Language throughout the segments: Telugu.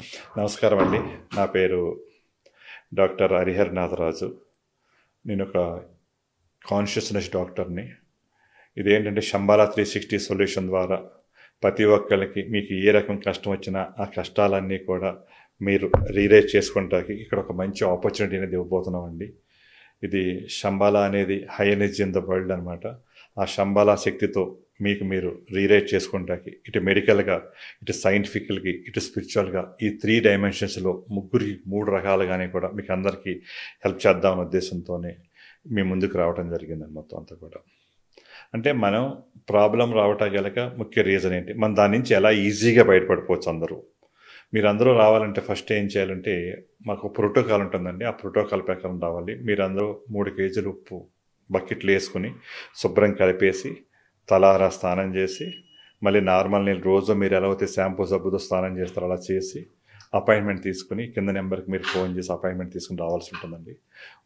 నమస్కారం అండి. నా పేరు డాక్టర్ హరిహర్ నాథరాజు నేను ఒక కాన్షియస్నెస్ డాక్టర్ని ఇదేంటంటే శంబాలా త్రీ సిక్స్టీ సొల్యూషన్ ద్వారా ప్రతి ఒక్కరికి మీకు ఏ రకం కష్టం వచ్చినా ఆ కష్టాలన్నీ కూడా మీరు రీరైజ్ చేసుకుంటానికి ఇక్కడ ఒక మంచి ఆపర్చునిటీ అనేది ఇవ్వబోతున్నామండి ఇది శంబాలా అనేది high energy in the world అనమాట ఆ శంబాలా శక్తితో మీకు మీరు రీరైట్ చేసుకోవడానికి ఇటు మెడికల్గా ఇటు సైంటిఫికల్కి ఇటు స్పిరిచువల్గా ఈ త్రీ డైమెన్షన్స్లో ముగ్గురికి మూడు రకాలుగానే కూడా మీకు అందరికీ హెల్ప్ చేద్దామనే ఉద్దేశంతోనే మీ ముందుకు రావడం జరిగిందండి మొత్తం అంతా కూడా. అంటే మనం ప్రాబ్లం రావటం గలక ముఖ్య రీజన్ ఏంటి? మనం దాని నుంచి ఎలా ఈజీగా బయటపడిపోవచ్చు అందరూ? మీరు అందరూ రావాలంటే ఫస్ట్ ఏం చేయాలంటే మాకు ప్రోటోకాల్ ఉంటుందండి. ఆ ప్రోటోకాల్ ప్రకారం రావాలి. మీరు అందరూ మూడు కేజీలు ఉప్పు బకెట్లు వేసుకుని శుభ్రం కలిపేసి తలారా స్నానం చేసి మళ్ళీ నార్మల్ నీళ్ళు రోజు మీరు ఎలా అయితే షాంపూ సబ్బుతో స్నానం చేస్తారో అలా చేసి అపాయింట్మెంట్ తీసుకుని కింద నెంబర్కి మీరు ఫోన్ చేసి అపాయింట్మెంట్ తీసుకుని రావాల్సి ఉంటుందండి.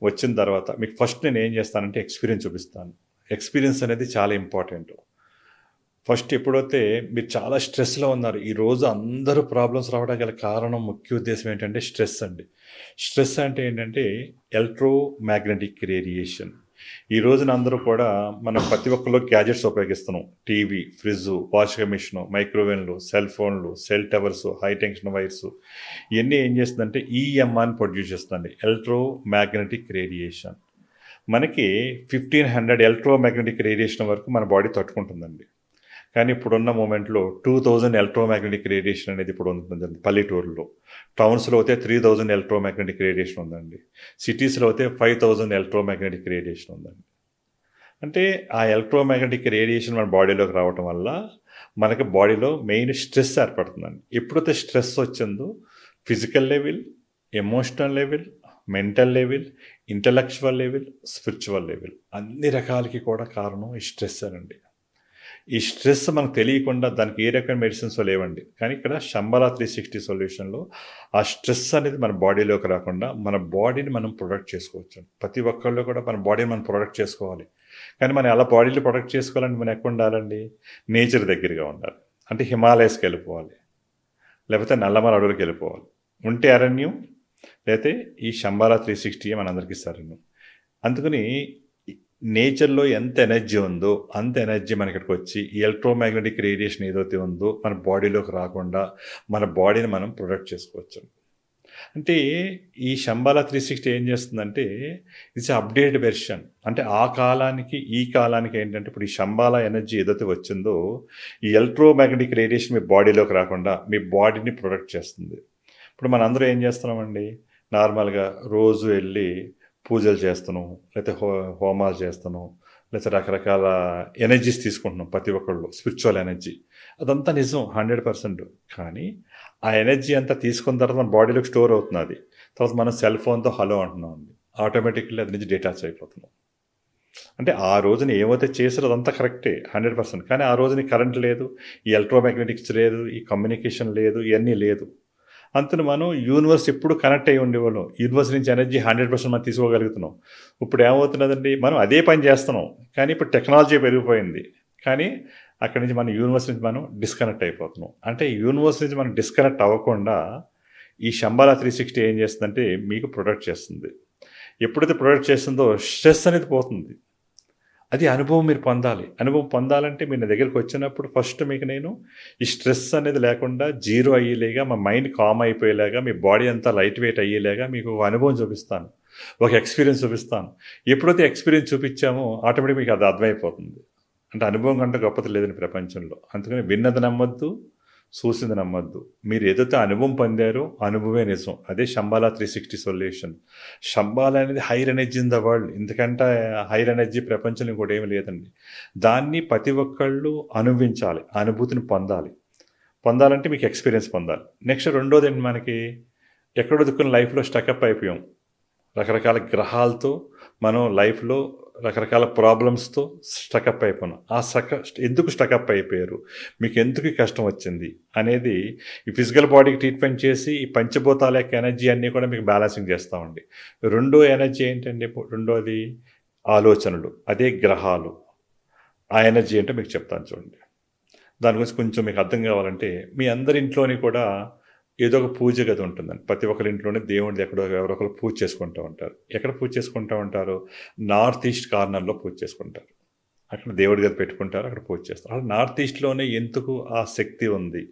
వచ్చిన తర్వాత మీకు ఫస్ట్ నేను ఏం చేస్తానంటే ఎక్స్పీరియన్స్ చూపిస్తాను. ఎక్స్పీరియన్స్ అనేది చాలా ఇంపార్టెంట్. ఫస్ట్ ఎప్పుడైతే మీరు చాలా స్ట్రెస్లో ఉన్నారు ఈరోజు అందరూ ప్రాబ్లమ్స్ రావడానికి గల కారణం ముఖ్య ఉద్దేశం ఏంటంటే స్ట్రెస్ అండి. స్ట్రెస్ అంటే ఏంటంటే ఎలక్ట్రో మ్యాగ్నెటిక్ రేడియేషన్. ఈ రోజున అందరూ కూడా మనం ప్రతి ఒక్కరు గ్యాజెట్స్ ఉపయోగిస్తున్నాం. టీవీ ఫ్రిడ్జ్ వాషింగ్ మిషన్ మైక్రోవేవ్లు సెల్ ఫోన్లు cell towers high tension wires. ఇవన్నీ ఏం చేస్తుందంటే ఈఎంఆర్ని ప్రొడ్యూస్ చేస్తుంది ఎలక్ట్రో మ్యాగ్నెటిక్ రేడియేషన్. మనకి fifteen hundred electro magnetic radiation వరకు మన బాడీ తట్టుకుంటుందండి. కానీ ఇప్పుడున్న మూమెంట్లో టూ థౌజండ్ ఎలక్ట్రోమాగ్నెటిక్ రేడియేషన్ అనేది ఇప్పుడు ఉంటుందండి పల్లెటూరులో. టౌన్స్లో అయితే త్రీ థౌజండ్ ఎలక్ట్రోమాగ్నెటిక్ రేడియేషన్ ఉందండి. సిటీస్లో అయితే ఫైవ్ థౌజండ్ ఎలక్ట్రోమాగ్నెటిక్ రేడియేషన్ ఉందండి. అంటే ఆ ఎలక్ట్రోమాగ్నెటిక్ రేడియేషన్ మన బాడీలోకి రావటం వల్ల మనకి బాడీలో మెయిన్ స్ట్రెస్ ఏర్పడుతుందండి. ఎప్పుడైతే స్ట్రెస్ వచ్చిందో physical level emotional level mental level intellectual level spiritual level అన్ని రకాలకి కూడా కారణం ఈ స్ట్రెస్ అనండి ఈ స్ట్రెస్ మనకు తెలియకుండా దానికి ఏ రకమైన మెడిసిన్స్ లేవండి. కానీ ఇక్కడ శంబలా త్రీ సిక్స్టీ సొల్యూషన్లో ఆ స్ట్రెస్ అనేది మన బాడీలోకి రాకుండా మన బాడీని మనం ప్రొడక్ట్ చేసుకోవచ్చు. ప్రతి ఒక్కళ్ళు కూడా మన బాడీని మనం ప్రొడక్ట్ చేసుకోవాలి. కానీ మనం ఎలా బాడీలో ప్రొడక్ట్ చేసుకోవాలంటే మనం ఎక్కడ ఉండాలండి? నేచర్ దగ్గరగా ఉండాలి. అంటే హిమాలయస్కి వెళ్ళిపోవాలి. లేకపోతే నల్లమల అడవులకు వెళ్ళిపోవాలి. ఉంటే అరణ్యం లేకపోతే ఈ శంబాలా త్రీ సిక్స్టీ మనందరికీ ఇస్తారు అందుకని నేచర్లో ఎంత ఎనర్జీ ఉందో అంత ఎనర్జీ మన ఇక్కడికి వచ్చి ఈ ఎలక్ట్రోమాగ్నెటిక్ రేడియేషన్ ఏదైతే ఉందో మన బాడీలోకి రాకుండా మన బాడీని మనం ప్రొడక్ట్ చేసుకోవచ్చు. అంటే ఈ శంబాలా త్రీ సిక్స్టీ ఏం చేస్తుందంటే ఇట్స్ అప్డేట్ వెర్షన్. అంటే ఆ కాలానికి ఈ కాలానికి ఏంటంటే ఇప్పుడు ఈ శంబాలా ఎనర్జీ ఏదైతే వచ్చిందో ఈ ఎలక్ట్రోమాగ్నెటిక్ రేడియేషన్ మీ బాడీలోకి రాకుండా మీ బాడీని ప్రొడక్ట్ చేస్తుంది. ఇప్పుడు మనందరూ ఏం చేస్తున్నామండి? నార్మల్గా రోజు వెళ్ళి పూజలు చేస్తున్నాం లేకపోతే హో హోమాలు చేస్తున్నాం లేకపోతే రకరకాల ఎనర్జీస్ తీసుకుంటున్నాం ప్రతి ఒక్కళ్ళు స్పిరిచువల్ ఎనర్జీ అదంతా నిజం హండ్రెడ్ పర్సెంట్ కానీ ఆ ఎనర్జీ అంతా తీసుకున్న తర్వాత మన బాడీలోకి స్టోర్ అవుతున్నది. తర్వాత మనం సెల్ ఫోన్తో హలో అంటున్నాం అండి. ఆటోమేటిక్లీ అది నుంచి డేటాచ్ అయిపోతున్నాం. అంటే ఆ రోజున ఏమైతే చేసారో అదంతా కరెక్టే హండ్రెడ్ పర్సెంట్ కానీ ఆ రోజుని కరెంట్ లేదు ఈ ఎలక్ట్రోమాగ్నెటిక్స్ లేదు ఈ కమ్యూనికేషన్ లేదు ఇవన్నీ లేదు. అంతను మనం యూనివర్స్ ఎప్పుడు కనెక్ట్ అయ్యి ఉండేవాళ్ళం. యూనివర్స్ నుంచి ఎనర్జీ హండ్రెడ్ పర్సెంట్ మనం తీసుకోగలుగుతున్నాం. ఇప్పుడు ఏమవుతున్నదండి? మనం అదే పని చేస్తున్నాం. కానీ ఇప్పుడు టెక్నాలజీ పెరిగిపోయింది. కానీ అక్కడి నుంచి మనం యూనివర్స్ నుంచి మనం డిస్కనెక్ట్ అయిపోతున్నాం. అంటే యూనివర్స్ నుంచి మనం డిస్కనెక్ట్ అవ్వకుండా ఈ శంబాలా త్రీ సిక్స్టీ ఏం చేస్తుందంటే మీకు ప్రొడక్ట్ చేస్తుంది. ఎప్పుడైతే ప్రొడక్ట్ చేస్తుందో స్ట్రెస్ అనేది పోతుంది. అది అనుభవం మీరు పొందాలి. అనుభవం పొందాలంటే మీరు నా దగ్గరికి వచ్చినప్పుడు ఫస్ట్ మీకు నేను ఈ స్ట్రెస్ అనేది లేకుండా జీరో అయ్యేలాగా మా మైండ్ కామ్ అయిపోయేలాగా మీ బాడీ అంతా లైట్ వెయిట్ అయ్యేలాగా మీకు ఒక అనుభవం చూపిస్తాను. ఒక ఎక్స్పీరియన్స్ చూపిస్తాను. ఎప్పుడైతే ఎక్స్పీరియన్స్ చూపించామో ఆటోమేటిక్ మీకు అది అర్థమైపోతుంది. అంటే అనుభవం కంటే గొప్పది లేదని ప్రపంచంలో. అందుకని విన్నది నమ్మొద్దు చూసింది నమ్మద్దు. మీరు ఏదైతే అనుభవం పొందారో అనుభవమే నిజం. అదే Shambhala three sixty solution Shambhala అనేది higher energy in the world ఎందుకంటే హైర్ ఎనర్జీ ప్రపంచంలో ఇంకోటి ఏమీ లేదండి. దాన్ని ప్రతి ఒక్కళ్ళు అనుభవించాలి. అనుభూతిని పొందాలి. పొందాలంటే మీకు ఎక్స్పీరియన్స్ పొందాలి. నెక్స్ట్ రెండోది ఏంటి మనకి? ఎక్కడో దుక్కుని లైఫ్లో స్టకప్ అయిపోయాం. రకరకాల గ్రహాలతో మనం లైఫ్లో రకరకాల ప్రాబ్లమ్స్తో స్టకప్ అయిపోయినాం ఆ స్టక ఎందుకు స్టకప్ అయిపోయారు? మీకు ఎందుకు కష్టం వచ్చింది? అనేది ఈ ఫిజికల్ బాడీకి ట్రీట్మెంట్ చేసి ఈ పంచభూతాల యొక్క ఎనర్జీ అన్నీ కూడా మీకు బ్యాలెన్సింగ్ చేస్తామండి రెండో ఎనర్జీ ఏంటంటే రెండోది ఆలోచనలు. అదే గ్రహాలు. ఆ ఎనర్జీ అంటే మీకు చెప్తాను చూడండి. దాని గురించి కొంచెం మీకు అర్థం కావాలంటే మీ అందరి ఇంట్లోని కూడా ఏదో ఒక పూజ గది ఉంటుందండి. ప్రతి ఒక్కరి ఇంట్లోనే దేవుడిది ఎక్కడో ఎవరొకరు ఒకరు పూజ చేసుకుంటూ ఉంటారు. ఎక్కడ పూజ చేసుకుంటూ ఉంటారు నార్త్ ఈస్ట్ కార్నర్లో పూజ చేసుకుంటారు. అక్కడ దేవుడి గది పెట్టుకుంటారు అక్కడ పూజ చేస్తారు. అలా నార్త్ ఈస్ట్లోనే ఎందుకు ఆ శక్తి ఉంది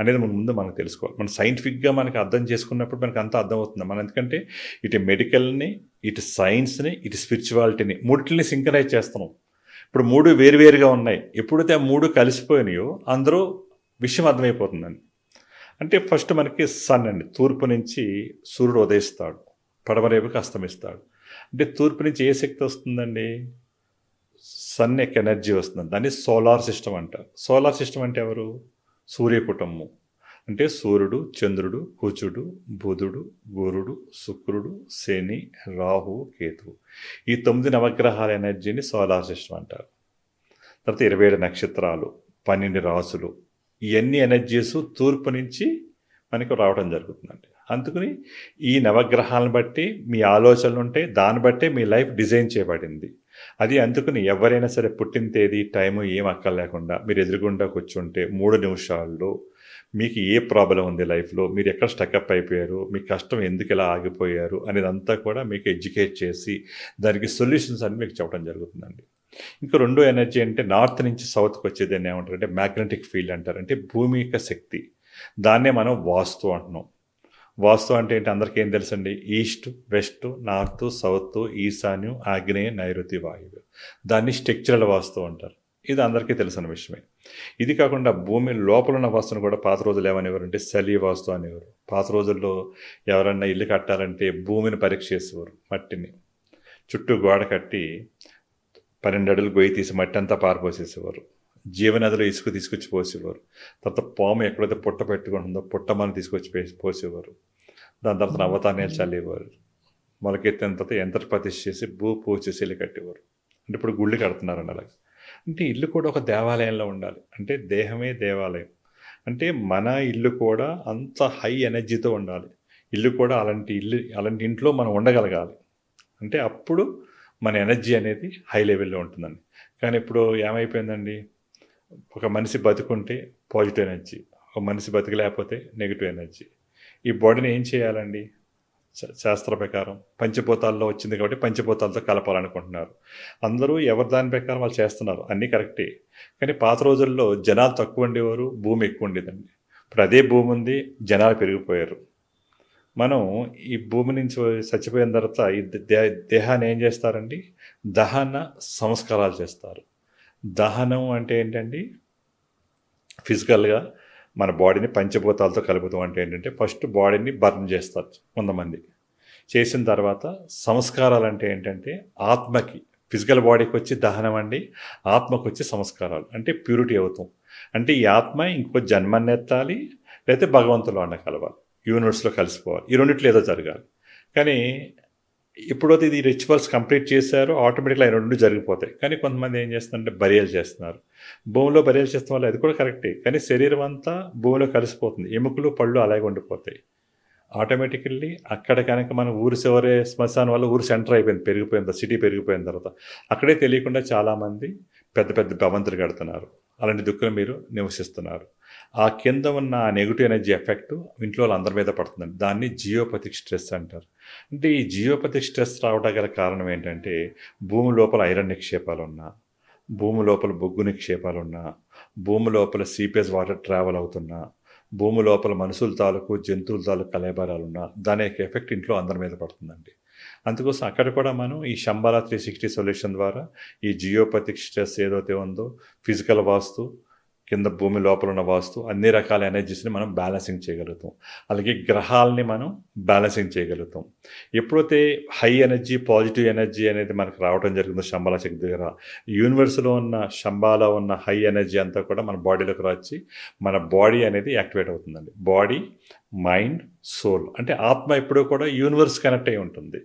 అనేది మన ముందు మనకు తెలుసుకోవాలి. మనం సైంటిఫిక్గా మనకి అర్థం చేసుకున్నప్పుడు మనకు అంతా అర్థమవుతుంది. మనం ఎందుకంటే ఇటు మెడికల్ని ఇటు సైన్స్ని ఇటు స్పిరిచువాలిటీని మూడింటిని సింకరైజ్ చేస్తున్నాం. ఇప్పుడు మూడు వేరువేరుగా ఉన్నాయి. ఎప్పుడైతే ఆ మూడు కలిసిపోయినాయో అందరూ విషయం అర్థమైపోతుందండి. అంటే ఫస్ట్ మనకి సన్ అండి. తూర్పు నుంచి సూర్యుడు ఉదయిస్తాడు. పడమరేపుకి అస్తమిస్తాడు. అంటే తూర్పు నుంచి ఏ శక్తి వస్తుందండి? సన్ యొక్క ఎనర్జీ వస్తుంది. దాన్ని సోలార్ సిస్టమ్ అంటారు. సోలార్ సిస్టమ్ అంటే ఎవరు? సూర్య కుటుంబం అంటే సూర్యుడు చంద్రుడు కుచుడు బుధుడు గురుడు శుక్రుడు శని రాహు కేతువు. ఈ తొమ్మిది నవగ్రహాల ఎనర్జీని సోలార్ సిస్టమ్ అంటారు. తర్వాత ఇరవై ఏడు నక్షత్రాలు పన్నెండు రాసులు ఇవన్నీ ఎనర్జీస్ తూర్పు నుంచి మనకు రావడం జరుగుతుందండి. అందుకని ఈ నవగ్రహాలను బట్టి మీ ఆలోచనలు ఉంటే దాన్ని బట్టే మీ లైఫ్ డిజైన్ చేయబడింది. అది అందుకని ఎవరైనా సరే పుట్టిన తేదీ టైము ఏం అక్కర్లేకుండా మీరు ఎదురుగుండా కూర్చుంటే మూడు నిమిషాల్లో మీకు ఏ ప్రాబ్లం ఉంది లైఫ్లో మీరు ఎక్కడ స్టక్అప్ అయిపోయారు మీ కష్టం ఎందుకు ఇలా ఆగిపోయారు అనేది అంతా కూడా మీకు ఎడ్యుకేట్ చేసి దానికి సొల్యూషన్స్ అని మీకు చెప్పడం జరుగుతుందండి. ఇంకా రెండో ఎనర్జీ అంటే నార్త్ నుంచి సౌత్కి వచ్చేది అని ఏమంటారు అంటే మ్యాగ్నెటిక్ ఫీల్డ్ అంటారు. అంటే భూమి యొక్క శక్తి. దాన్నే మనం వాస్తు అంటున్నాం. వాస్తు అంటే ఏంటి? అందరికీ ఏం తెలుసండి? ఈస్ట్ వెస్ట్ నార్త్ సౌత్ ఈశాన్యం ఆగ్నేయ నైరుతి వాయువు. దాన్ని స్ట్రక్చరల్ వాస్తు అంటారు. ఇది అందరికీ తెలిసిన విషయమే. ఇది కాకుండా భూమి లోపల ఉన్న వాస్తును కూడా పాత రోజులు ఏమనేవారు అంటే శలి వాస్తు అనేవారు. పాత రోజుల్లో ఎవరన్నా ఇల్లు కట్టాలంటే భూమిని పరీక్ష చేసేవారు మట్టిని. చుట్టూ గోడ కట్టి పన్నెండు అడుగులు గొయ్యి తీసి మట్టి అంతా పారిపోసేసేవారు జీవనదిలో ఇసుక తీసుకొచ్చి పోసేవారు. తర్వాత పాము ఎక్కడైతే పుట్ట పెట్టుకుంటుందో పుట్టమని తీసుకొచ్చి పోసేవారు. దాని తర్వాత నవ్వతానేలు చల్లేవారు. మొలకెత్తిన తర్వాత యంత్ర ప్రతిష్ఠ చేసి భూ పూజ చేసి ఇల్లు కట్టేవారు. అంటే ఇప్పుడు గుళ్ళు కడుతున్నారండి అలాగే. అంటే ఇల్లు కూడా ఒక దేవాలయంలో ఉండాలి. అంటే దేహమే దేవాలయం. అంటే మన ఇల్లు కూడా అంత హై ఎనర్జీతో ఉండాలి. ఇల్లు కూడా అలాంటి ఇల్లు అలాంటి ఇంట్లో మనం ఉండగలగాలి. అంటే అప్పుడు మన ఎనర్జీ అనేది హై లెవెల్లో ఉంటుందండి. కానీ ఇప్పుడు ఏమైపోయిందండి? ఒక మనిషి బతుకుంటే పాజిటివ్ ఎనర్జీ ఒక మనిషి బతకలేకపోతే నెగిటివ్ ఎనర్జీ. ఈ బాడీని ఏం చేయాలండి? శా- శాస్త్ర ప్రకారం పంచభూతాల్లో వచ్చింది కాబట్టి పంచభూతాలతో కలపాలనుకుంటున్నారు. అందరూ ఎవరి దాని ప్రకారం వాళ్ళు చేస్తున్నారు? అన్నీ కరెక్టే. కానీ పాత రోజుల్లో జనాలు తక్కువ ఉండేవారు భూమి ఎక్కువ ఉండేదండి. ఇప్పుడు అదే భూమి ఉంది జనాలు పెరిగిపోయారు. మనం ఈ భూమి నుంచి చచ్చిపోయిన తర్వాత ఈ దే దేహాన్ని ఏం చేస్తారండి? దహన సంస్కారాలు చేస్తారు. దహనం అంటే ఏంటండి? ఫిజికల్గా మన బాడీని పంచభూతాలతో కలుపుతాం అంటే ఏంటంటే ఫస్ట్ బాడీని బర్న్ చేస్తారు కొంతమంది చేసిన తర్వాత సంస్కారాలు అంటే ఏంటంటే ఆత్మకి ఫిజికల్ బాడీకి వచ్చి దహనం అండి ఆత్మకు వచ్చి సంస్కారాలు. అంటే ప్యూరిటీ అవుతాం. అంటే ఈ ఆత్మ ఇంకో జన్మన్నెత్తాలి లేకపోతే భగవంతులు అన్న కలవాలి. యూనివర్స్లో కలిసిపోవాలి. ఈ రెండిట్లో ఏదో జరగాలి. కానీ ఎప్పుడైతే ఇది రిచువల్స్ కంప్లీట్ చేశారో ఆటోమేటిక్గా ఈ రెండు జరిగిపోతాయి. కానీ కొంతమంది ఏం చేస్తున్నారంటే బరియలు చేస్తున్నారు. భూమిలో బరియలు చేస్తాం వల్ల అది కూడా కరెక్టే. కానీ శరీరం అంతా భూమిలో కలిసిపోతుంది. ఎముకలు పళ్ళు అలాగే ఉండిపోతాయి. ఆటోమేటికల్లీ అక్కడ కనుక మనం ఊరు చివరే శ్మశానం వల్ల ఊరు సెంటర్ అయిపోయింది పెరిగిపోయిన సిటీ పెరిగిపోయిన తర్వాత. అక్కడే తెలియకుండా చాలామంది పెద్ద పెద్ద భవంతులు కడుతున్నారు. అలాంటి దుఃఖం మీరు నివసిస్తున్నారు. ఆ కింద ఉన్న నెగిటివ్ ఎనర్జీ ఎఫెక్ట్ ఇంట్లో వాళ్ళందరి మీద పడుతుందండి. దాన్ని జియోపతిక్ స్ట్రెస్ అంటారు. అంటే ఈ జియోపతిక్ స్ట్రెస్ రావడం గల కారణం ఏంటంటే భూమి లోపల ఐరన్ నిక్షేపాలు ఉన్నా భూమి లోపల బొగ్గు నిక్షేపాలు ఉన్నా భూమి లోపల సీపేజ్ వాటర్ ట్రావెల్ అవుతున్నా భూమి లోపల మనుషుల తాలూకు జంతువుల తాలూకు కలేబరాలు ఉన్నా దాని యొక్క ఎఫెక్ట్ ఇంట్లో అందరి మీద పడుతుందండి. అందుకోసం అక్కడ కూడా మనం ఈ శంబాలా త్రీ సిక్స్టీ సొల్యూషన్ ద్వారా ఈ జియోపతిక్ స్ట్రెస్ ఏదైతే ఉందో ఫిజికల్ వాస్తు కింద భూమి లోపల ఉన్న వాస్తు అన్ని రకాల ఎనర్జీస్ని మనం బ్యాలెన్సింగ్ చేయగలుగుతాం. అలాగే గ్రహాలని మనం బ్యాలెన్సింగ్ చేయగలుగుతాం. ఎప్పుడైతే హై ఎనర్జీ పాజిటివ్ ఎనర్జీ అనేది మనకు రావడం జరిగిందో శంబాల శక్తి దగ్గర యూనివర్స్లో ఉన్న శంబాల ఉన్న హై ఎనర్జీ అంతా కూడా మన బాడీలోకి వచ్చి మన బాడీ అనేది యాక్టివేట్ అవుతుందండి. బాడీ మైండ్ సోల్ అంటే ఆత్మ ఎప్పుడూ కూడా యూనివర్స్ కనెక్ట్ అయి ఉంటుంది.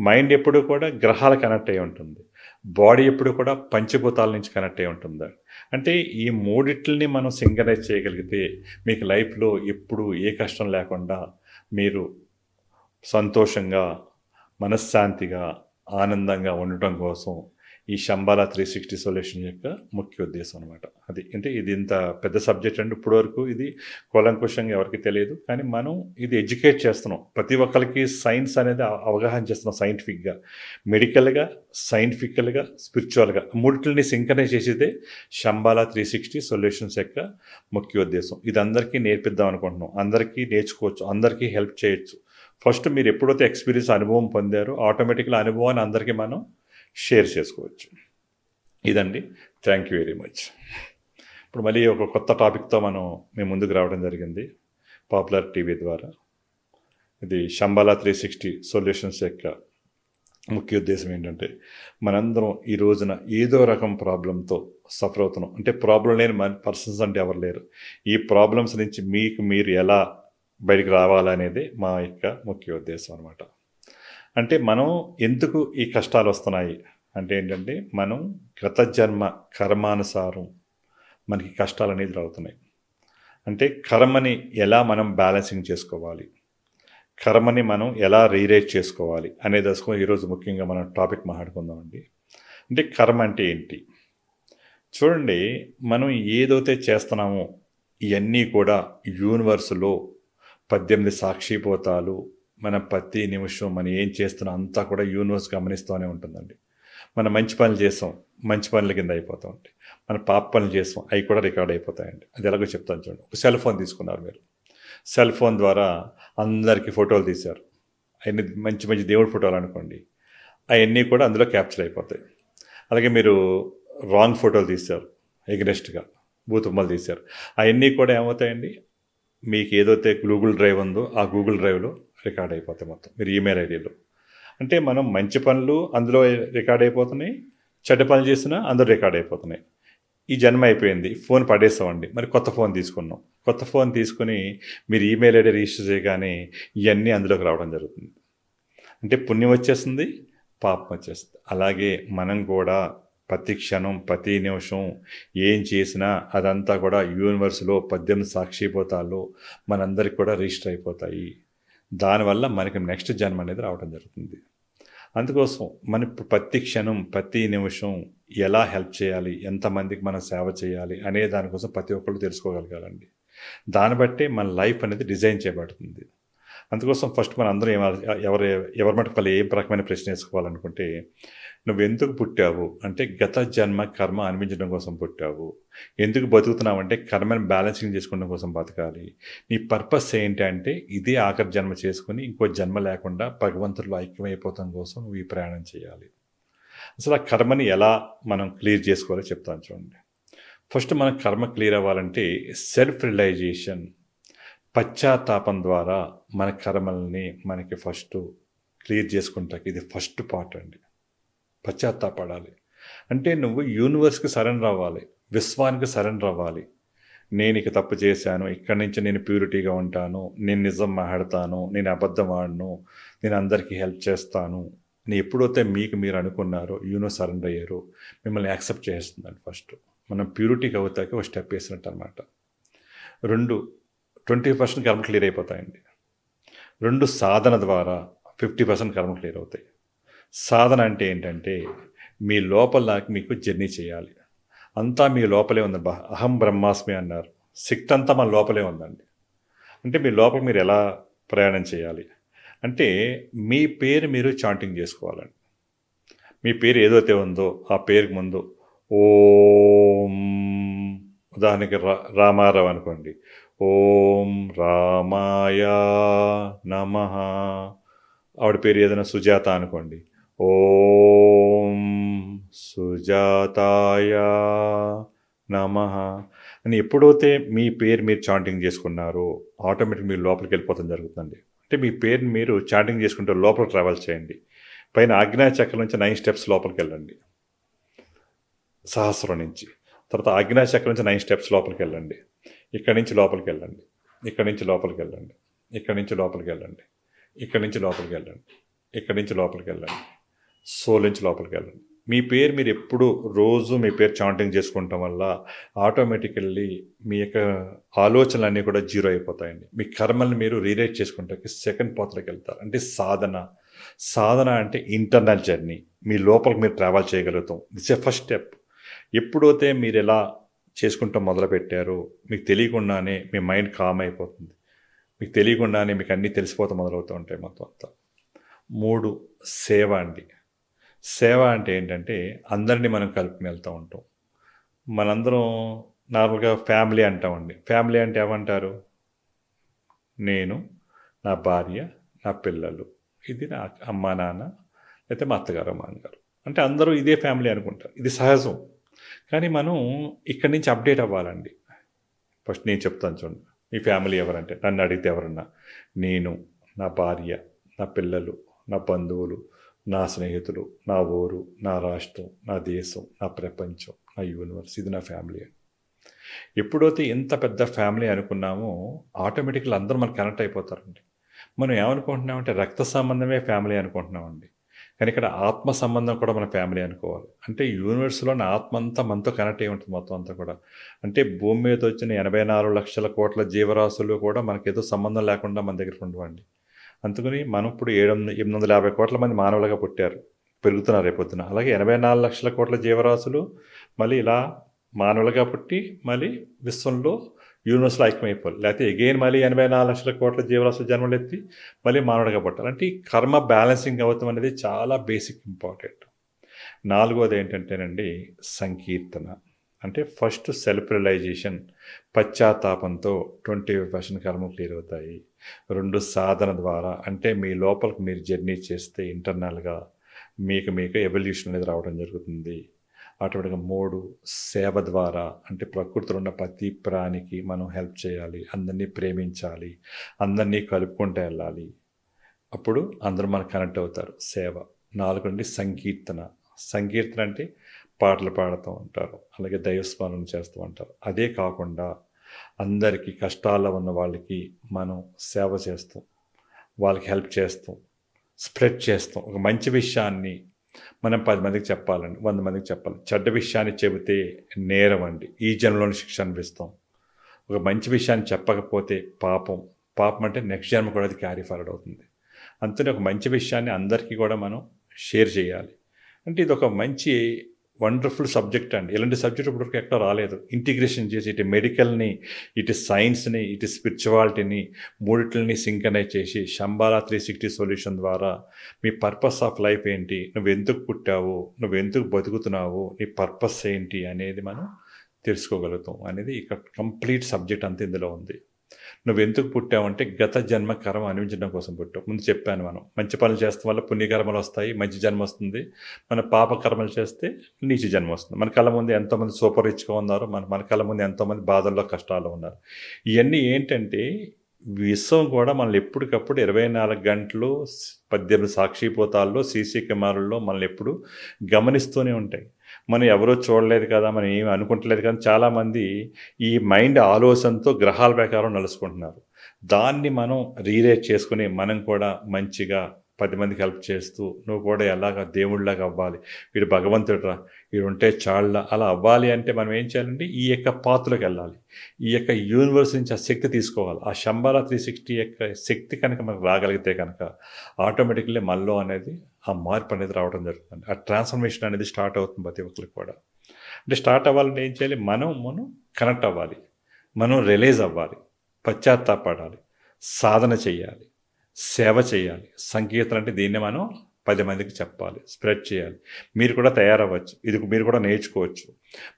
మైండ్ ఎప్పుడూ కూడా గ్రహాలు కనెక్ట్ అయి ఉంటుంది. బాడీ ఎప్పుడు కూడా పంచభూతాల నుంచి కనెక్ట్ అయి ఉంటుంది. అంటే ఈ మూడిట్లని మనం సింగరైజ్ చేయగలిగితే మీకు లైఫ్లో ఎప్పుడు ఏ కష్టం లేకుండా మీరు సంతోషంగా మనశ్శాంతిగా ఆనందంగా ఉండటం కోసం ఈ శంబాలా త్రీ సిక్స్టీ సొల్యూషన్ యొక్క ముఖ్య ఉద్దేశం అనమాట అది అంటే ఇది ఇంత పెద్ద సబ్జెక్ట్ అండి ఇప్పటివరకు ఇది కూలంకుషంగా ఎవరికి తెలియదు. కానీ మనం ఇది ఎడ్యుకేట్ చేస్తున్నాం. ప్రతి ఒక్కరికి సైన్స్ అనేది అవ- అవగాహన చేస్తున్నాం సైంటిఫిక్గా మెడికల్గా సైంటిఫికల్గా స్పిరిచువల్గా మూడిటిని సింకనైజ్ చేసేదే శంబాలా త్రీ సిక్స్టీ సొల్యూషన్స్ యొక్క ముఖ్య ఉద్దేశం. ఇది అందరికీ నేర్పిద్దాం అనుకుంటున్నాం. అందరికీ నేర్చుకోవచ్చు. అందరికీ హెల్ప్ చేయొచ్చు. ఫస్ట్ మీరు ఎప్పుడైతే ఎక్స్పీరియన్స్ అనుభవం పొందారో ఆటోమేటిక్గా అనుభవాన్ని అందరికీ మనం షేర్ చేసుకోవచ్చు. ఇదండి. థ్యాంక్ యూ వెరీ మచ్ ఇప్పుడు మళ్ళీ ఒక కొత్త టాపిక్తో మనం మేము ముందుకు రావడం జరిగింది. పాపులర్ టీవీ ద్వారా. ఇది శంబాలా త్రీ సిక్స్టీ సొల్యూషన్స్ యొక్క ముఖ్య ఉద్దేశం ఏంటంటే మనందరం ఈ రోజున ఏదో రకం ప్రాబ్లంతో సఫర్ అవుతున్నాం. అంటే ప్రాబ్లం లేని మన పర్సన్స్ అంటే ఎవరు లేరు. ఈ ప్రాబ్లమ్స్ నుంచి మీకు మీరు ఎలా బయటకు రావాలనేది మా యొక్క ముఖ్య ఉద్దేశం అనమాట అంటే మనం ఎందుకు ఈ కష్టాలు వస్తున్నాయి? అంటే ఏంటంటే మనం కృతజన్మ కర్మానుసారం మనకి కష్టాలు అనేది రావుతున్నాయి అంటే కర్మని ఎలా మనం బ్యాలెన్సింగ్ చేసుకోవాలి? కర్మని మనం ఎలా రీరేట్ చేసుకోవాలి? అనే దశకు ఈరోజు ముఖ్యంగా మనం టాపిక్ మాట్లాడుకుందామండి అంటే కర్మ అంటే ఏంటి? చూడండి మనం ఏదైతే చేస్తున్నామో ఇవన్నీ కూడా యూనివర్స్లో పద్దెనిమిది సాక్షిపోతాలు మన ప్రతి నిమిషం మనం ఏం చేస్తున్నాం అంతా కూడా యూనివర్స్ గమనిస్తూనే ఉంటుందండి. మనం మంచి పనులు చేస్తాం మంచి పనుల కింద అయిపోతూ ఉంటాయి మన పాప పనులు చేస్తాం అవి కూడా రికార్డ్ అయిపోతాయండి. అది ఎలాగో చెప్తాను చూడండి. ఒక సెల్ ఫోన్ తీసుకున్నారు మీరు. సెల్ ఫోన్ ద్వారా అందరికీ ఫోటోలు తీశారు. అవన్నీ మంచి మంచి దేవుడి ఫోటోలు అనుకోండి. అవన్నీ కూడా అందులో క్యాప్చర్ అయిపోతాయి. అలాగే మీరు రాంగ్ ఫోటోలు తీశారు ఎగ్నెస్ట్గా బూతుమ్మలు తీశారు. అవన్నీ కూడా ఏమవుతాయండి? మీకు ఏదైతే గూగుల్ డ్రైవ్ ఉందో ఆ గూగుల్ డ్రైవ్లో రికార్డ్ అయిపోతాయి మొత్తం. మీరు ఈమెయిల్ ఐడీలో. అంటే మనం మంచి పనులు అందులో రికార్డ్ అయిపోతున్నాయి చెడ్డ పనులు చేసినా అందులో రికార్డ్ అయిపోతున్నాయి. ఈ జన్మ అయిపోయింది. ఫోన్ పడేస్తామండి. మరి కొత్త ఫోన్ తీసుకున్నాం. కొత్త ఫోన్ తీసుకుని మీరు ఈమెయిల్ ఐడి రిజిస్టర్ చేయగానే ఇవన్నీ అందులోకి రావడం జరుగుతుంది. అంటే పుణ్యం వచ్చేస్తుంది పాపం వచ్చేస్తుంది. అలాగే మనం కూడా ప్రతి క్షణం ప్రతి నిమిషం ఏం చేసినా అదంతా కూడా యూనివర్స్లో పద్దెనిమిది సాక్షిపోతాల్లో మనందరికి కూడా రిజిస్టర్ అయిపోతాయి. దానివల్ల మనకి నెక్స్ట్ జన్మ అనేది రావడం జరుగుతుంది. అందుకోసం మన ప్రతి క్షణం ప్రతి నిమిషం ఎలా హెల్ప్ చేయాలి ఎంతమందికి మనం సేవ చేయాలి అనే దానికోసం ప్రతి ఒక్కళ్ళు తెలుసుకోగలగాలండి. దాన్ని బట్టే మన లైఫ్ అనేది డిజైన్ చేయబడుతుంది. అందుకోసం ఫస్ట్ మన అందరం ఏమ ఎవరు ఎవరి మటుకు వాళ్ళు ఏ రకమైన ప్రశ్న వేసుకోవాలనుకుంటే నువ్వు ఎందుకు పుట్టావు? అంటే గత జన్మ కర్మ అనిపించడం కోసం పుట్టావు. ఎందుకు బతుకుతున్నావు అంటే కర్మని బ్యాలెన్సింగ్ చేసుకోవడం కోసం బతకాలి. నీ పర్పస్ ఏంటి అంటే ఇదే ఆఖరి జన్మ చేసుకుని ఇంకో జన్మ లేకుండా భగవంతుడిలో ఐక్యమైపోతాం కోసం నువ్వు ఈ ప్రయాణం చేయాలి. అసలు ఆ కర్మని ఎలా మనం క్లియర్ చేసుకోవాలో చెప్తాను చూడండి. ఫస్ట్ మన కర్మ క్లియర్ అవ్వాలంటే సెల్ఫ్ రియలైజేషన్ పశ్చాత్తాపం ద్వారా మన కర్మల్ని మనకి ఫస్ట్ క్లియర్ చేసుకుంటాకి ఇది ఫస్ట్ పార్ట్ అండి. పశ్చాత్తాపడాలి. అంటే నువ్వు యూనివర్స్కి సరెండర్ అవ్వాలి. విశ్వానికి సరెండర్ అవ్వాలి. నేను ఇక తప్పు చేశాను. ఇక్కడి నుంచి నేను ప్యూరిటీగా ఉంటాను. నేను నిజం మాట్లాడతాను. నేను అబద్ధం ఆడను. నేను అందరికీ హెల్ప్ చేస్తాను. నేను ఎప్పుడైతే మీకు మీరు అనుకున్నారో యూనివర్స్ సరెండర్ అయ్యారో మిమ్మల్ని యాక్సెప్ట్ చేస్తుందండి ఫస్ట్. మనం ప్యూరిటీకి అవుతాక ఒక స్టెప్ వేసినట్టు అనమాట రెండు ట్వంటీ పర్సెంట్ కర్మ క్లియర్ అయిపోతాయండి. రెండు సాధన ద్వారా ఫిఫ్టీ పర్సెంట్ కర్మ క్లియర్ అవుతాయి. సాధన అంటే ఏంటంటే మీ లోపల మీకు జర్నీ చేయాలి. అంతా మీ లోపలే ఉంది. అహం బ్రహ్మాస్మి అన్నారు. శక్తి అంతా మన లోపలే ఉందండి. అంటే మీ లోపల మీరు ఎలా ప్రయాణం చేయాలి? అంటే మీ పేరు మీరు చాంటింగ్ చేసుకోవాలండి. మీ పేరు ఏదైతే ఉందో ఆ పేరుకి ముందు ఓం ఉదాహరణకి రా రామారావు అనుకోండి. ఓం రామాయ నమ. ఆవిడ పేరు ఏదైనా సుజాత అనుకోండి. ఓం సుజాతాయ నమ. అని ఎప్పుడైతే మీ పేరు మీరు చాంటింగ్ చేసుకున్నారో ఆటోమేటిక్ మీరు లోపలికి వెళ్ళిపోతాం జరుగుతుంది అంటే మీ పేరుని మీరు చాంటింగ్ చేసుకుంటే లోపల ట్రావెల్ చేయండి. పైన ఆజ్ఞా నుంచి నైన్ స్టెప్స్ లోపలికి వెళ్ళండి. సహస్రం నుంచి. తర్వాత ఆజ్ఞా నుంచి నైన్ స్టెప్స్ లోపలికి వెళ్ళండి. ఇక్కడి నుంచి లోపలికి వెళ్ళండి. ఇక్కడి నుంచి లోపలికి వెళ్ళండి. ఇక్కడి నుంచి లోపలికి వెళ్ళండి. ఇక్కడి నుంచి లోపలికి వెళ్ళండి. ఇక్కడి నుంచి లోపలికి వెళ్ళండి. సోలించి లోపలికి వెళ్ళండి. మీ పేరు మీరు ఎప్పుడు రోజు మీ పేరు చాంటింగ్ చేసుకుంటాం వల్ల ఆటోమేటికల్లీ మీ యొక్క ఆలోచనలన్నీ కూడా జీరో అయిపోతాయండి. మీ కర్మల్ని మీరు రీరైట్ చేసుకుంటానికి సెకండ్ పాత్రకి వెళ్తారు. అంటే సాధన. సాధన అంటే ఇంటర్నల్ జర్నీ. మీ లోపలికి మీరు ట్రావెల్ చేయగలుగుతాం. It's a first step. ఎప్పుడైతే మీరు ఎలా చేసుకుంటాం మొదలుపెట్టారో మీకు తెలియకుండానే మీ మైండ్ కామ్ అయిపోతుంది. మీకు తెలియకుండానే మీకు అన్నీ తెలిసిపోతా మొదలవుతూ ఉంటాయి మొత్తం అంతా. మూడు సేవ అండి. సేవ అంటే ఏంటంటే అందరినీ మనం కలుపుకుని వెళ్తూ ఉంటాం. మనందరం నార్మల్గా ఫ్యామిలీ అంటామండి. ఫ్యామిలీ అంటే ఏమంటారు? నేను నా భార్య నా పిల్లలు ఇది నా అమ్మ నాన్న లేకపోతే మా అత్తగారు అమ్మ అంటే అందరూ ఇదే ఫ్యామిలీ అనుకుంటారు. ఇది సహజం. కానీ మనం ఇక్కడి నుంచి అప్డేట్ అవ్వాలండి. ఫస్ట్ నేను చెప్తాను చూడండి. మీ ఫ్యామిలీ ఎవరంటే నన్ను అడిగితే ఎవరన్నా? నేను నా భార్య నా పిల్లలు నా బంధువులు నా స్నేహితులు నా ఊరు నా రాష్ట్రం నా దేశం నా ప్రపంచం నా యూనివర్స్ ఇది నా ఫ్యామిలీ అని ఎప్పుడైతే ఇంత పెద్ద ఫ్యామిలీ అనుకున్నామో ఆటోమేటిక్గా అందరూ మనకు కనెక్ట్ అయిపోతారండి. మనం ఏమనుకుంటున్నామంటే రక్త సంబంధమే ఫ్యామిలీ అనుకుంటున్నామండి. కానీ ఇక్కడ ఆత్మ సంబంధం కూడా మన ఫ్యామిలీ అనుకోవాలి. అంటే యూనివర్స్లో నా ఆత్మ అంతా మనతో కనెక్ట్ అయి ఉంటుంది మొత్తం అంతా కూడా. అంటే భూమి మీద వచ్చిన ఎనభై నాలుగు లక్షల కోట్ల జీవరాశులు కూడా మనకేదో సంబంధం లేకుండా మన దగ్గర ఉండవండి. అందుకని మనం ఇప్పుడు ఏడు వందల ఎనిమిది వందల యాభై కోట్ల మంది మానవులుగా పుట్టారు. పెరుగుతున్నారు రేపొద్దున అలాగే ఎనభై నాలుగు లక్షల కోట్ల జీవరాశులు మళ్ళీ ఇలా మానవులుగా పుట్టి మళ్ళీ విశ్వంలో యూనివర్స్లో ఐక్యమైపోవాలి. లేకపోతే ఎగైన్ మళ్ళీ ఎనభై నాలుగు లక్షల కోట్ల జీవరాశుల జన్మలు ఎత్తి మళ్ళీ మానవుడిగా పుట్టాలి. అంటే ఈ కర్మ బ్యాలెన్సింగ్ అవ్వటం అనేది చాలా బేసిక్ ఇంపార్టెంట్ నాలుగోది ఏంటంటేనండి సంకీర్తన. అంటే ఫస్ట్ సెల్ఫ్ రియలైజేషన్ పశ్చాత్తాపంతో ట్వంటీ ఫైవ్ పర్సెంట్ కర్మ క్లియర్ అవుతాయి. రెండు సాధన ద్వారా. అంటే మీ లోపలికి మీరు జర్నీ చేస్తే ఇంటర్నల్గా మీకు మీకు ఎవల్యూషన్ అనేది రావడం జరుగుతుంది. అటువంటి మూడు సేవ ద్వారా అంటే ప్రకృతిలో ఉన్న ప్రతి ప్రాణికి మనం హెల్ప్ చేయాలి. అందరినీ ప్రేమించాలి. అందరినీ కలుపుకుంటూ వెళ్ళాలి. అప్పుడు అందరూ మనకు కనెక్ట్ అవుతారు. సేవ. నాలుగు నుండి సంకీర్తన. సంకీర్తన అంటే పాటలు పాడుతూ ఉంటారు. అలాగే దైవస్మరణ చేస్తూ ఉంటారు. అదే కాకుండా అందరికీ కష్టాల్లో ఉన్న వాళ్ళకి మనం సేవ చేస్తాం. వాళ్ళకి హెల్ప్ చేస్తాం. స్ప్రెడ్ చేస్తాం. ఒక మంచి విషయాన్ని మనం పది మందికి చెప్పాలండి వంద మందికి చెప్పాలి. చెడ్డ విషయాన్ని చెబితే నేరం అండి. ఈ జన్మలోని శిక్ష అనిపిస్తాం ఒక మంచి విషయాన్ని చెప్పకపోతే పాపం. పాపం అంటే నెక్స్ట్ జన్మ కూడా అది క్యారీ ఫార్వర్డ్ అవుతుంది. అంతనే ఒక మంచి విషయాన్ని అందరికీ కూడా మనం షేర్ చేయాలి. అంటే ఇది ఒక మంచి వండర్ఫుల్ సబ్జెక్ట్ అండి. ఇలాంటి సబ్జెక్ట్ ఇప్పటివరకు ఎక్కడ రాలేదు. ఇంటిగ్రేషన్ చేసి ఇటు మెడికల్ని ఇటు సైన్స్ని ఇటు స్పిరిచువాలిటీని మూడిట్లని సింకనైజ్ చేసి శంబాలా త్రీ సిక్స్టీ సొల్యూషన్ ద్వారా మీ పర్పస్ ఆఫ్ లైఫ్ ఏంటి? నువ్వు ఎందుకు పుట్టావు? నువ్వు ఎందుకు బతుకుతున్నావు? నీ పర్పస్ ఏంటి? అనేది మనం తెలుసుకోగలుగుతాం. అనేది ఇక్కడ కంప్లీట్ సబ్జెక్ట్ అంతా ఇందులో ఉంది. నువ్వు ఎందుకు పుట్టావంటే గత జన్మ కర్మ అనిపించడం కోసం పుట్టావు. ముందు చెప్పాను మనం. మంచి పనులు చేస్తాం వల్ల పుణ్యకర్మలు వస్తాయి మంచి జన్మ వస్తుంది. మన పాప కర్మలు చేస్తే నీచి జన్మ వస్తుంది. మన కళ్ళ ముందు ఎంతోమంది సూపర్ రిచ్గా ఉన్నారు మన మన కళ్ళ ముందు ఎంతోమంది బాధల్లో కష్టాల్లో ఉన్నారు. ఇవన్నీ ఏంటంటే విశ్వం కూడా మనల్ని ఎప్పటికప్పుడు ఇరవై నాలుగు గంటలు పద్దెనిమిది సాక్షిపోతాల్లో సీసీ కెమెరాల్లో మనల్ని ఎప్పుడు గమనిస్తూనే ఉంటాయి. మనం ఎవరో చూడలేదు కదా మనం ఏమి అనుకుంటలేదు కదా చాలామంది ఈ మైండ్ ఆలోచనతో గ్రహాల ప్రకారం నడుచుకుంటున్నారు. దాన్ని మనం రీరేట్ చేసుకుని మనం కూడా మంచిగా పది మందికి హెల్ప్ చేస్తూ నువ్వు కూడా ఎలాగ దేవుళ్ళలాగా అవ్వాలి వీడు భగవంతుడురా వీడు ఉంటే చాళ్ళ అలా అవ్వాలి అంటే మనం ఏం చేయాలంటే ఈ యొక్క పాత్రలోకి వెళ్ళాలి. ఈ యొక్క యూనివర్స్ నుంచి ఆ శక్తి తీసుకోవాలి. ఆ శంబాల త్రీ సిక్స్టీ యొక్క శక్తి కనుక మనకు రాగలిగితే కనుక ఆటోమేటిక్లీ మనలో అనేది ఆ మార్పు అనేది రావడం జరుగుతుంది. ఆ ట్రాన్స్ఫర్మేషన్ అనేది స్టార్ట్ అవుతుంది ప్రతి ఒక్కరికి కూడా. అంటే స్టార్ట్ అవ్వాలంటే ఏం చేయాలి? మనం మనం కనెక్ట్ అవ్వాలి. మనం రిలీజ్ అవ్వాలి. పశ్చాత్తాపడాలి. సాధన చేయాలి. సేవ చేయాలి. సంకీర్తన అంటే దీన్ని మనం పది మందికి చెప్పాలి. స్ప్రెడ్ చేయాలి. మీరు కూడా తయారవ్వచ్చు. ఇది మీరు కూడా నేర్చుకోవచ్చు.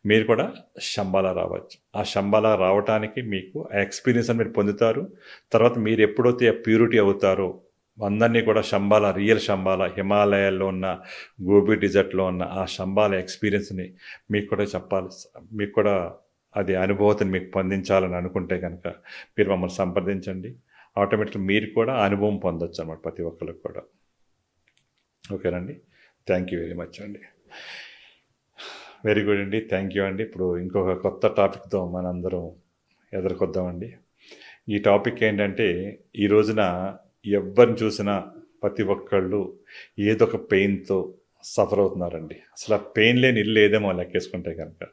మీరు కూడా శంబాలా రావచ్చు. ఆ శంబాలా రావడానికి మీకు ఆ ఎక్స్పీరియన్స్ అని మీరు పొందుతారు. తర్వాత మీరు ఎప్పుడైతే ప్యూరిటీ అవుతారో అందరినీ కూడా శంబాల రియల్ శంబాల హిమాలయాల్లో ఉన్న గోబీ డిజర్ట్లో ఉన్న ఆ శంబాల ఎక్స్పీరియన్స్ని మీకు కూడా చెప్పాలి. మీకు కూడా అది అనుభవతని మీకు పొందించాలని అనుకుంటే కనుక మీరు మమ్మల్ని సంప్రదించండి. ఆటోమేటిక్గా మీరు కూడా అనుభవం పొందొచ్చు అనమాట ప్రతి ఒక్కరికి కూడా. ఓకేనండి? థ్యాంక్ యూ వెరీ మచ్ అండి. వెరీ గుడ్ అండి. థ్యాంక్ యూ అండి. ఇప్పుడు ఇంకొక కొత్త టాపిక్తో మనందరం ఎదుర్కొద్దామండి. ఈ టాపిక్ ఏంటంటే ఈ రోజున ఎవరిని చూసినా ప్రతి ఒక్కళ్ళు ఏదో ఒక పెయిన్తో సఫర్ అవుతున్నారండి. అసలు ఆ పెయిన్ లేని ఇల్లు ఏదేమో లెక్కేసుకుంటే కనుక.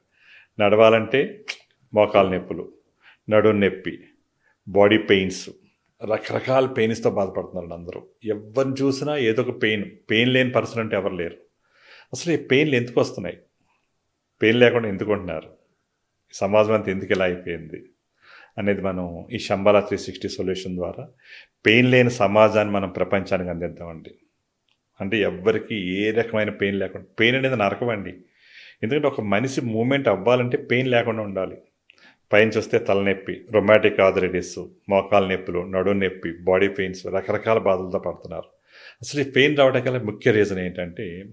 నడవాలంటే మోకాలు నొప్పులు నడుం నొప్పి బాడీ పెయిన్స్ రకరకాల పెయిన్స్తో బాధపడుతున్నారు అందరూ. ఎవరిని చూసినా ఏదో ఒక పెయిన్ పెయిన్ లేని పర్సన్ అంటే ఎవరు లేరు. అసలు ఈ పెయిన్లు ఎందుకు వస్తున్నాయి? పెయిన్ లేకుండా ఎందుకు ఉంటున్నారు? సమాజం అంతా ఎందుకు ఇలా అయిపోయింది? అనేది మనం ఈ శంబాలా త్రీ సిక్స్టీ సొల్యూషన్ ద్వారా పెయిన్ లేని సమాజాన్ని మనం ప్రపంచానికి అందిద్దామండి. అంటే ఎవ్వరికి ఏ రకమైన పెయిన్ లేకుండా పెయిన్ అనేది నరకమండి ఎందుకంటే ఒక మనిషి మూమెంట్ అవ్వాలంటే పెయిన్ లేకుండా ఉండాలి. పైన చూస్తే తలనొప్పి రొమాటిక్ ఆథరైటిస్ మోకాల నొప్పులు నడుము నొప్పి బాడీ పెయిన్స్ రకరకాల బాధలతో పడుతున్నారు. అసలు ఈ పెయిన్ రావడానికి గల ముఖ్య రీజన్ ఏంటంటే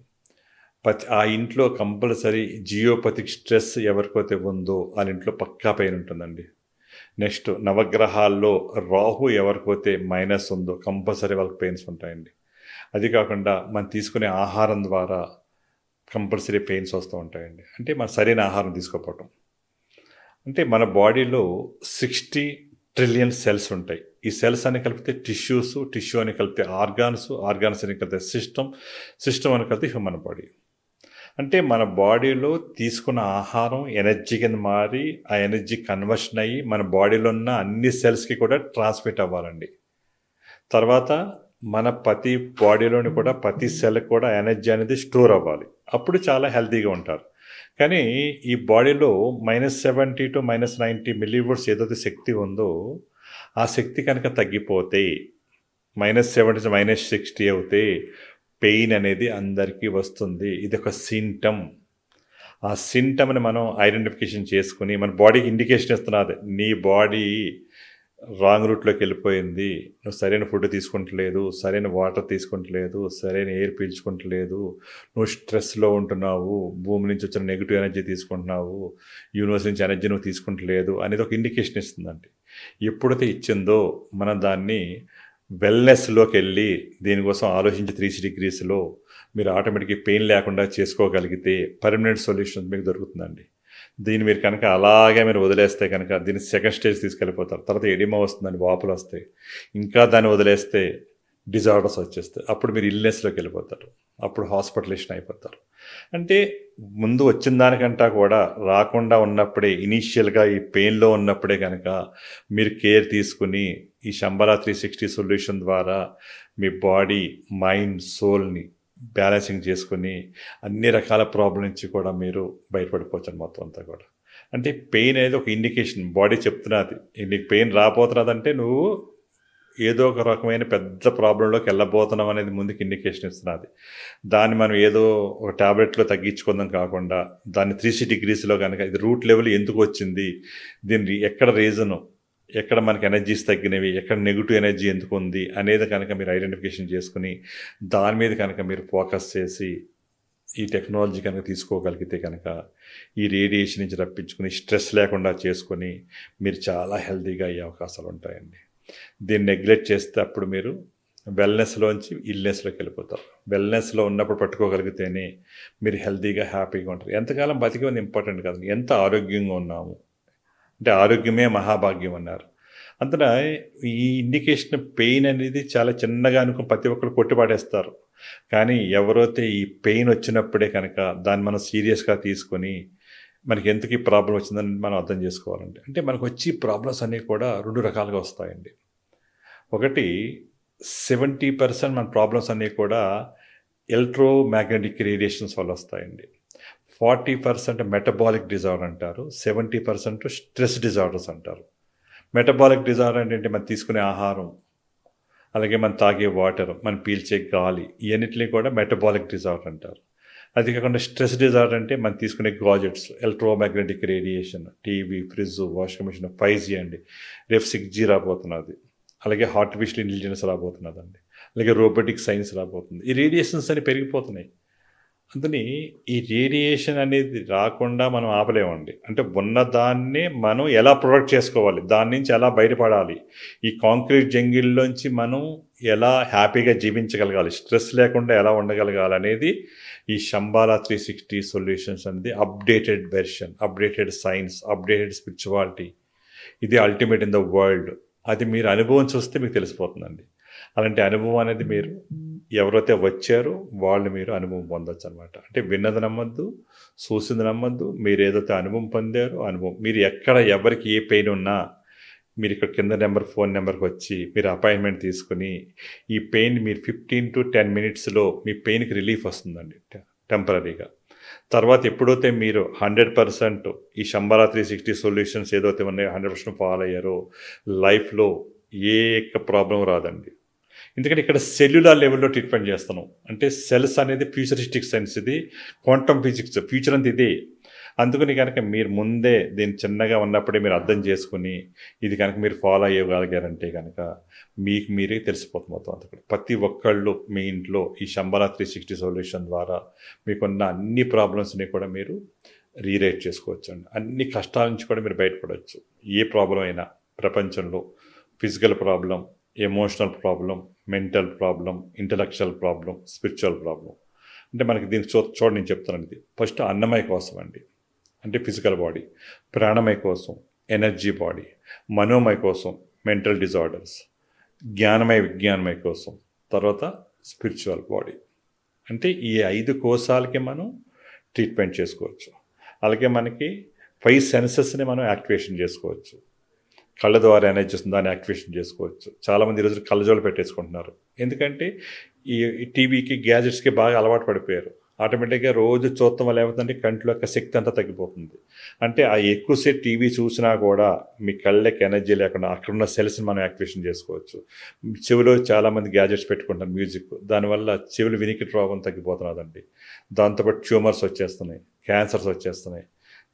ప్రతి ఆ ఇంట్లో కంపల్సరీ జియోపతిక్ స్ట్రెస్ ఎవరికైతే ఉందో వాళ్ళ ఇంట్లో పక్కా పెయిన్ ఉంటుందండి. నెక్స్ట్ నవగ్రహాల్లో రాహు ఎవరికైతే మైనస్ ఉందో కంపల్సరీ వాళ్ళకి పెయిన్స్ ఉంటాయండి. అది కాకుండా మనం తీసుకునే ఆహారం ద్వారా కంపల్సరీ పెయిన్స్ వస్తూ ఉంటాయండి. అంటే మన సరైన ఆహారం తీసుకోకపోవటం. అంటే మన బాడీలో సిక్స్టీ ట్రిలియన్ సెల్స్ ఉంటాయి. ఈ సెల్స్ అని కలిపితే టిష్యూస్ టిష్యూ అని కలిపితే ఆర్గాన్స్ ఆర్గాన్స్ అని కలిపితే సిస్టమ్ సిస్టమ్ అని కలిపితే హ్యూమన్ బాడీ. అంటే మన బాడీలో తీసుకున్న ఆహారం ఎనర్జీ కింద మారి ఆ ఎనర్జీ కన్వర్షన్ అయ్యి మన బాడీలో ఉన్న అన్ని సెల్స్కి కూడా ట్రాన్స్మిట్ అవ్వాలండి. తర్వాత మన ప్రతి బాడీలోని కూడా ప్రతి సెల్ కూడా ఎనర్జీ అనేది స్టోర్ అవ్వాలి. అప్పుడు చాలా హెల్తీగా ఉంటారు. కానీ ఈ బాడీలో minus seventy to minus ninety millivolts ఏదైతే శక్తి ఉందో ఆ శక్తి కనుక తగ్గిపోతే మైనస్ సెవెంటీ మైనస్ సిక్స్టీ అవుతే పెయిన్ అనేది అందరికీ వస్తుంది. ఇది ఒక సింటమ్. ఆ సింటమ్ని మనం ఐడెంటిఫికేషన్ చేసుకుని మన బాడీకి ఇండికేషన్ ఇస్తున్నది నీ బాడీ రాంగ్ రూట్లోకి వెళ్ళిపోయింది నువ్వు సరైన ఫుడ్ తీసుకుంటలేదు సరైన వాటర్ తీసుకుంటలేదు సరైన ఎయిర్ పీల్చుకుంటలేదు నువ్వు స్ట్రెస్లో ఉంటున్నావు భూమి నుంచి వచ్చిన నెగిటివ్ ఎనర్జీ తీసుకుంటున్నావు యూనివర్స్ నుంచి ఎనర్జీ నువ్వు తీసుకుంటలేదు అనేది ఒక ఇండికేషన్ ఇస్తుందండి. ఎప్పుడైతే ఇచ్చిందో మనం దాన్ని వెల్నెస్లోకి వెళ్ళి దీనికోసం ఆలోచించి త్రీ డిగ్రీస్లో మీరు ఆటోమేటిక్గా పెయిన్ లేకుండా చేసుకోగలిగితే పర్మనెంట్ సొల్యూషన్ మీకు దొరుకుతుందండి. దీన్ని మీరు కనుక అలాగే మీరు వదిలేస్తే కనుక దీన్ని సెకండ్ స్టేజ్ తీసుకెళ్ళిపోతారు. తర్వాత ఎడిమా వస్తుందని వాపులు వస్తాయి. ఇంకా దాన్ని వదిలేస్తే డిజార్డర్స్ వచ్చేస్తాయి. అప్పుడు మీరు ఇల్నెస్లోకి వెళ్ళిపోతారు. అప్పుడు హాస్పిటలేషన్ అయిపోతారు. అంటే ముందు వచ్చిన దానికంటా కూడా రాకుండా ఉన్నప్పుడే ఇనీషియల్గా ఈ పెయిన్లో ఉన్నప్పుడే కనుక మీరు కేర్ తీసుకుని ఈ శంబరా త్రీ సిక్స్టీ సొల్యూషన్ ద్వారా మీ బాడీ మైండ్ సోల్ని బ్యాలెన్సింగ్ చేసుకుని అన్ని రకాల ప్రాబ్లం నుంచి కూడా మీరు బయటపడిపోవచ్చు మొత్తం అంతా కూడా. అంటే పెయిన్ అనేది ఒక ఇండికేషన్. బాడీ చెప్తున్నది నీకు పెయిన్ రాబోతున్నదంటే నువ్వు ఏదో ఒక రకమైన పెద్ద ప్రాబ్లంలోకి వెళ్ళబోతున్నాం అనేది ముందుకు ఇండికేషన్ ఇస్తున్నది దాన్ని మనం ఏదో ఒక ట్యాబ్లెట్లో తగ్గించుకుందాం కాకుండా దాన్ని త్రీ డిగ్రీస్లో కనుక ఇది రూట్ లెవెల్ ఎందుకు వచ్చింది దీని ఎక్కడ రీజను ఎక్కడ మనకి ఎనర్జీస్ తగ్గినవి ఎక్కడ నెగిటివ్ ఎనర్జీ ఎందుకు ఉంది అనేది కనుక మీరు ఐడెంటిఫికేషన్ చేసుకుని దాని మీద కనుక మీరు ఫోకస్ చేసి ఈ టెక్నాలజీ కనుక తీసుకోగలిగితే కనుక ఈ రేడియేషన్ నుంచి రప్పించుకుని స్ట్రెస్ లేకుండా చేసుకొని మీరు చాలా హెల్తీగా అయ్యే అవకాశాలు ఉంటాయండి. దీన్ని నెగ్లెక్ట్ చేస్తే అప్పుడు మీరు వెల్నెస్లోంచి ఇల్నెస్లోకి వెళ్ళిపోతారు. వెల్నెస్లో ఉన్నప్పుడు పట్టుకోగలిగితేనే మీరు హెల్తీగా హ్యాపీగా ఉంటారు. ఎంతకాలం బతికి ఉంది ఇంపార్టెంట్ కాదు. ఎంత ఆరోగ్యంగా ఉన్నాము? అంటే ఆరోగ్యమే మహాభాగ్యం అన్నారు. అంతటా ఈ ఇండికేషన్ పెయిన్ అనేది చాలా చిన్నగా అనుకుని ప్రతి ఒక్కరు కొట్టిపాడేస్తారు. కానీ ఎవరైతే ఈ పెయిన్ వచ్చినప్పుడే కనుక దాన్ని మనం సీరియస్గా తీసుకొని మనకి ఎందుకు ఈ ప్రాబ్లం వచ్చిందని మనం అర్థం చేసుకోవాలంటే అంటే మనకు వచ్చి ప్రాబ్లమ్స్ అన్నీ కూడా రెండు రకాలుగా వస్తాయండి. ఒకటి సెవెంటీ పర్సెంట్ మన ప్రాబ్లమ్స్ అన్నీ కూడా ఎలక్ట్రో మ్యాగ్నెటిక్ రేడియేషన్స్ వల్ల వస్తాయండి. ఫార్టీ పర్సెంట్ మెటబాలిక్ డిజార్డర్ అంటారు సెవెంటీ పర్సెంట్ స్ట్రెస్ డిజార్డర్స్ అంటారు. మెటబాలిక్ డిజార్డర్ ఏంటంటే మనం తీసుకునే ఆహారం అలాగే మనం తాగే వాటర్ మనం పీల్చే గాలి ఇవన్నిటిని కూడా మెటబాలిక్ డిజార్డర్ అంటారు. అది కాకుండా స్ట్రెస్ డిజార్డర్ అంటే మనం తీసుకునే gadgets electromagnetic radiation TV fridge washing machine five G అండి. రేపు సిక్స్ జీ రాబోతున్నది. అలాగే ఆర్టిఫిషియల్ ఇంటెలిజెన్స్ రాబోతున్నదండి. అలాగే రోబోటిక్ సైన్స్ రాబోతుంది. ఈ రేడియేషన్స్ అని పెరిగిపోతున్నాయి. అందుని ఈ రేడియేషన్ అనేది రాకుండా మనం ఆపలేమండి. అంటే ఉన్నదాన్ని మనం ఎలా ప్రొడక్ట్ చేసుకోవాలి? దాని నుంచి ఎలా బయటపడాలి? ఈ కాంక్రీట్ జంగిల్లోంచి మనం ఎలా హ్యాపీగా జీవించగలగాలి? స్ట్రెస్ లేకుండా ఎలా ఉండగలగాలి అనేది ఈ శంబాలా త్రీ సిక్స్టీ సొల్యూషన్స్ అనేది updated version updated science updated spirituality ఇది అల్టిమేట్ ఇన్ ద వరల్డ్ అది మీరు అనుభవం చూస్తే మీకు తెలిసిపోతుందండి. అలాంటి అనుభవం అనేది మీరు ఎవరైతే వచ్చారో వాళ్ళు మీరు అనుభవం పొందొచ్చు అనమాట అంటే విన్నది నమ్మద్దు చూసింది నమ్మద్దు మీరు ఏదైతే అనుభవం పొందారో అనుభవం మీరు ఎక్కడ ఎవరికి ఏ పెయిన్ ఉన్నా మీరు ఇక్కడ కింద నెంబర్ ఫోన్ నెంబర్కి వచ్చి మీరు అపాయింట్మెంట్ తీసుకుని ఈ పెయిన్ మీరు ఫిఫ్టీన్ టు టెన్ మినిట్స్లో మీ పెయిన్కి రిలీఫ్ వస్తుందండి టెంపరీగా. తర్వాత ఎప్పుడైతే మీరు హండ్రెడ్ పర్సెంట్ ఈ శంబరా త్రీ సిక్స్టీ సొల్యూషన్స్ ఏదైతే ఉన్నాయో హండ్రెడ్ పర్సెంట్ ఫాలో అయ్యారో లైఫ్లో ఏ యొక్క ప్రాబ్లం రాదండి. ఎందుకంటే ఇక్కడ సెల్యులార్ లెవెల్లో ట్రీట్మెంట్ చేస్తున్నాం. అంటే సెల్స్ అనేది ఫ్యూచరిస్టిక్ సైన్స్ ఇది క్వాంటమ్ ఫిజిక్స్ ఫ్యూచర్ అంతా ఇదే. అందుకని కనుక మీరు ముందే దీన్ని చిన్నగా ఉన్నప్పుడే మీరు అర్థం చేసుకుని ఇది కనుక మీరు ఫాలో అయ్యగలిగారంటే కనుక మీకు మీరే తెలిసిపోతుంది మొత్తం అంతా ప్రతి ఒక్కళ్ళు మీ ఇంట్లో ఈ శంబరా త్రీ సిక్స్టీ సొల్యూషన్ ద్వారా మీకున్న అన్ని ప్రాబ్లమ్స్ని కూడా మీరు రీరేట్ చేసుకోవచ్చు అండి అన్ని కష్టాల నుంచి కూడా మీరు బయటపడవచ్చు ఏ ప్రాబ్లం అయినా ప్రపంచంలో physical problem emotional problem mental problem intellectual problem spiritual problem అంటే మనకి దీనికి చూ చూడండి నేను చెప్తాను ఇది. ఫస్ట్ అన్నమయ కోసం అండి అంటే ఫిజికల్ బాడీ ప్రాణమయ కోసం ఎనర్జీ బాడీ మనోమయ కోసం మెంటల్ డిజార్డర్స్ జ్ఞానమయ విజ్ఞానమయ కోసం తర్వాత స్పిరిచువల్ బాడీ. అంటే ఈ ఐదు కోశాలకి మనం ట్రీట్మెంట్ చేసుకోవచ్చు. అలాగే మనకి ఫైవ్ సెన్సెస్ని మనం యాక్టివేషన్ చేసుకోవచ్చు. కళ్ళ ద్వారా ఎనర్జీ వస్తుంది దాన్ని యాక్టివేషన్ చేసుకోవచ్చు. చాలామంది ఈరోజు కళ్ళజోలు పెట్టేసుకుంటున్నారు. ఎందుకంటే ఈ ఈ టీవీకి గ్యాజెట్స్కి బాగా అలవాటు పడిపోయారు. ఆటోమేటిక్గా రోజు చూస్తాం వల్ల ఏమవుతుందంటే కంట్లో యొక్క శక్తి అంతా తగ్గిపోతుంది. అంటే ఆ ఎక్కువసేపు టీవీ చూసినా కూడా మీ కళ్ళకి ఎనర్జీ లేకుండా అక్కడున్న సెల్స్ని మనం యాక్టివేషన్ చేసుకోవచ్చు. చెవిలో చాలామంది గ్యాజెట్స్ పెట్టుకుంటారు మ్యూజిక్. దానివల్ల చెవులు వినికి ప్రాబ్లం తగ్గిపోతున్నదండి. దాంతోపాటు ట్యూమర్స్ వచ్చేస్తున్నాయి క్యాన్సర్స్ వచ్చేస్తున్నాయి.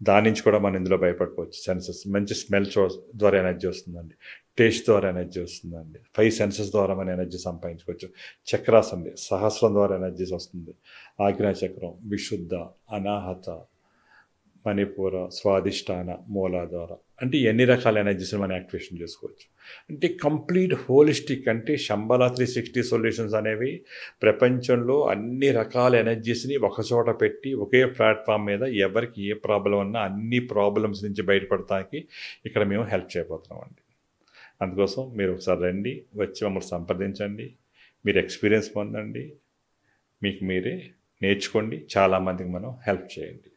దాని నుంచి కూడా మనం ఇందులో భయపడుకోవచ్చు. సెన్సెస్ మంచి స్మెల్ చూ ద్వారా ఎనర్జీ వస్తుందండి. టేస్ట్ ద్వారా ఎనర్జీ వస్తుందండి. ఫైవ్ సెన్సెస్ ద్వారా మనం ఎనర్జీ సంపాదించుకోవచ్చు. చక్రాస్ అండి సహస్రం ద్వారా ఎనర్జీస్ వస్తుంది. ఆగ్నా చక్రం విశుద్ధ అనాహత మణిపూర స్వాదిష్టాన మూల ద్వారా అంటే ఎన్ని రకాల ఎనర్జీస్ని మనం యాక్టివేషన్ చేసుకోవచ్చు. అంటే కంప్లీట్ హోలిస్టిక్ అంటే శంబలా త్రీ సిక్స్టీ సొల్యూషన్స్ అనేవి ప్రపంచంలో అన్ని రకాల ఎనర్జీస్ని ఒకచోట పెట్టి ఒకే ప్లాట్ఫామ్ మీద ఎవరికి ఏ ప్రాబ్లం ఉన్నా అన్ని ప్రాబ్లమ్స్ నుంచి బయటపడటానికి ఇక్కడ మేము హెల్ప్ చేయబోతున్నాం అండి. అందుకోసం మీరు ఒకసారి రండి వచ్చి మమ్మల్ని సంప్రదించండి మీరు ఎక్స్పీరియన్స్ పొందండి మీకు మీరే నేర్చుకోండి చాలామందికి మనం హెల్ప్ చేయండి.